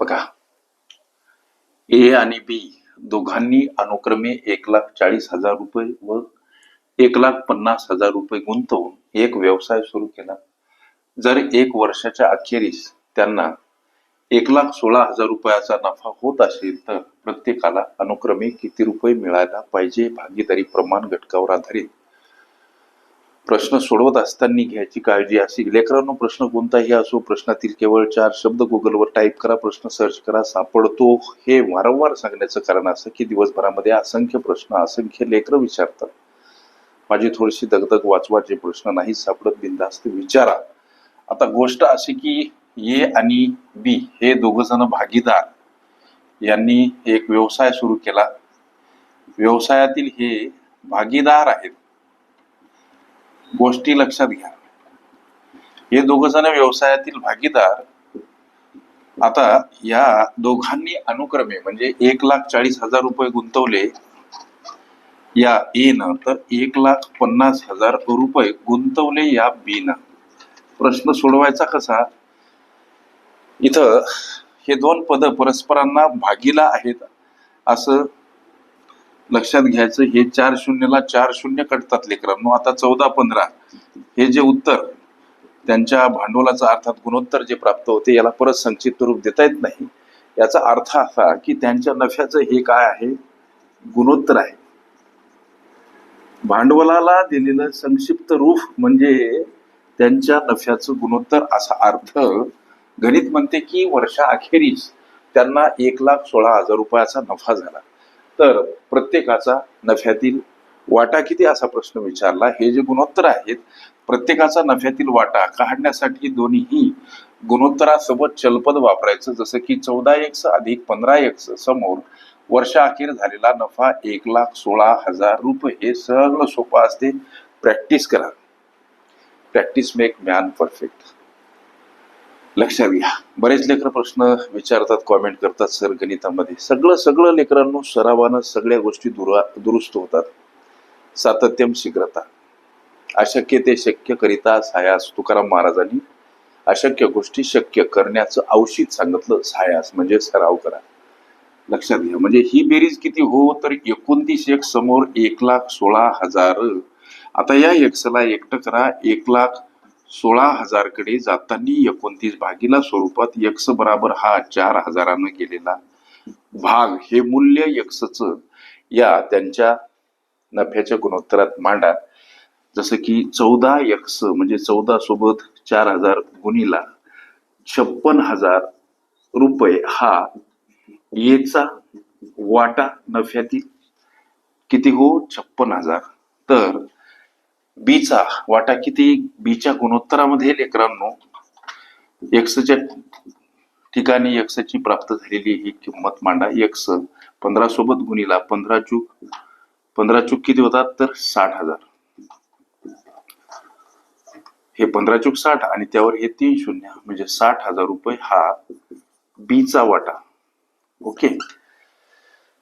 बघा. ए आणि बी दोघांनी अनुक्रमे एक लाख चाळीस हजार रुपये व एक लाख पन्नास हजार रुपये गुंतवून एक व्यवसाय सुरू केला. जर एक वर्षाच्या अखेरीस त्यांना एक लाख सोळा हजार रुपयाचा नफा होत असेल तर प्रत्येकाला अनुक्रमे किती रुपये मिळायला पाहिजे भागीदारी प्रमाण घटकावर आधारित. प्रश्न सोडवत असताना घ्यायची काळजी अशी. लेकरांनो प्रश्न कोणताही असो प्रश्नातील केवळ चार शब्द गुगलवर टाईप करा प्रश्न सर्च करा सापडतो. हे वारंवार सांगण्याचं कारण असं की दिवसभरामध्ये असंख्य प्रश्न असंख्य लेकरं विचारतात. माझी थोडीशी दगदग वाचवाचे प्रश्न नाही सापडत बिंदास्त विचारा. आता गोष्ट अशी की ए आणि बी हे दोघ जण भागीदार. यांनी एक व्यवसाय सुरू केला. व्यवसायातील हे भागीदार आहेत. गोष्टी लक्षात घ्या. हे दोघ जण व्यवसायातील भागीदार. आता या दोघांनी अनुक्रमे म्हणजे एक लाख चाळीस हजार रुपये गुंतवले. या ए न तर एक लाख पन्नास हजार रुपये गुंतवले या बी न प्रश्न सोडवायचा कसा? इथं हे दोन पद परस्परांना भागीला आहेत असं लक्षात घ्यायचं हे चार शून्यला चार शून्य कटतात लेकरांनो आता चौदा पंधरा. हे जे उत्तर त्यांच्या भांडवलाचा अर्थात गुणोत्तर जे प्राप्त होते याला परत संक्षिप्त रूप देता येत नाही. याचा अर्थ असा की त्यांच्या नफ्याचं हे काय आहे? गुणोत्तर आहे. भांडवलाला दिलेलं संक्षिप्त रूप म्हणजे त्यांच्या नफ्याचं गुणोत्तर असा अर्थ. गणित म्हणते की वर्षा अखेरीस त्यांना एक लाख सोळा हजार रुपयाचा नफा झाला. तर प्रत्येकाचा नफ्यातील वाटा किती असा प्रश्न विचारला. हे जे गुणोत्तर आहेत प्रत्येकाचा नफ्यातील वाटा काढण्यासाठी दोन्हीही गुणोत्तरासोबत चलपद वापरायचं. जसं की चौदा एक्स अधिक पंधरा एक्स समोर वर्षाअखेर झालेला नफा एक लाख सोळा हजार रुपये. हे सगळं सोपं असते. प्रॅक्टिस करा. प्रॅक्टिस मेक मॅन परफेक्ट लक्षात घ्या. बरेच लेकर प्रश्न विचारतात कॉमेंट करतात सर गणितामध्ये. सगळं सगळं लेकरांनो सरावानं सगळ्या गोष्टी दुरा दुरुस्त होतात. सातत्यम शीघ्रता. अशक्य ते शक्य करिता सायास तुकाराम महाराजांनी अशक्य गोष्टी शक्य करण्याचं औषध सांगितलं सायास. म्हणजे सराव करा. लक्षात घ्या. म्हणजे ही बेरीज किती हो तर एकोणतीस एक समोर एक लाख सोळा हजार. आता या एक्सला एकटं करा. एक लाख सोळा हजारकडे जाताना एकोणतीस भागीला स्वरूपात यक्स बराबर हा चार हजारानं गेलेला भाग. हे मूल्य यक्सच या त्यांच्या नफ्याच्या गुणोत्तरात मांडा. जसं की चौदा यक्स म्हणजे चौदा सोबत चार हजार गुणीला छप्पन हजार रुपये हा येचा वाटा नफ्यातील किती हो? छप्पन हजार. तर बीचा वाटा किती बीच्या गुणोत्तरामध्ये लेकरांनो? एक्सच्या ठिकाणी एक्सची प्राप्त झालेली ही किंमत मांडा. एक्स पंधरा सोबत गुणीला पंधरा चूक पंधरा चूक किती होतात तर साठ हजार. हे पंधरा चूक साठ आणि त्यावर हे तीन शून्य म्हणजे साठ हजार रुपये हा बीचा वाटा. ओके?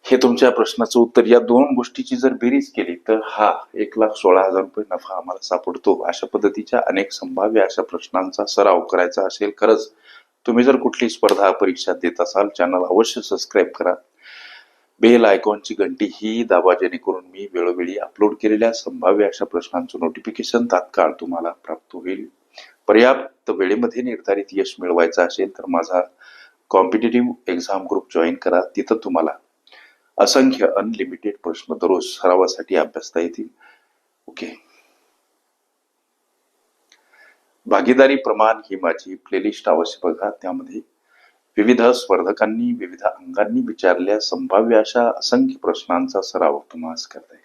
हे तुमच्या प्रश्नाचं उत्तर या दोन गोष्टीची जर बेरीज केली तर हा एक लाख सोळा हजार रुपये नफा आम्हाला सापडतो. अशा पद्धतीच्या अनेक संभाव्य अशा प्रश्नांचा सराव करायचा असेल खरंच तुम्ही जर कुठली स्पर्धा परीक्षा देत असाल चॅनल अवश्य सबस्क्राईब करा. बेल आयकॉनची घंटी ही दाबा जेणेकरून मी वेळोवेळी अपलोड केलेल्या संभाव्य अशा प्रश्नांचं नोटिफिकेशन तात्काळ तुम्हाला प्राप्त होईल. पर्याप्त वेळेमध्ये निर्धारित यश मिळवायचं असेल तर माझा कॉम्पिटेटिव्ह एक्झाम ग्रुप जॉईन करा. तिथं तुम्हाला असंख्य अनलिमिटेड प्रश्न दररोज सरावासाठी अभ्यासता येतील. ओके भागीदारी प्रमाण ही माझी प्लेलिस्ट अवश्य बघा. त्यामध्ये विविध स्पर्धकांनी विविध अंगांनी विचारल्या संभाव्य अशा असंख्य प्रश्नांचा सराव तुम्हाला करता येईल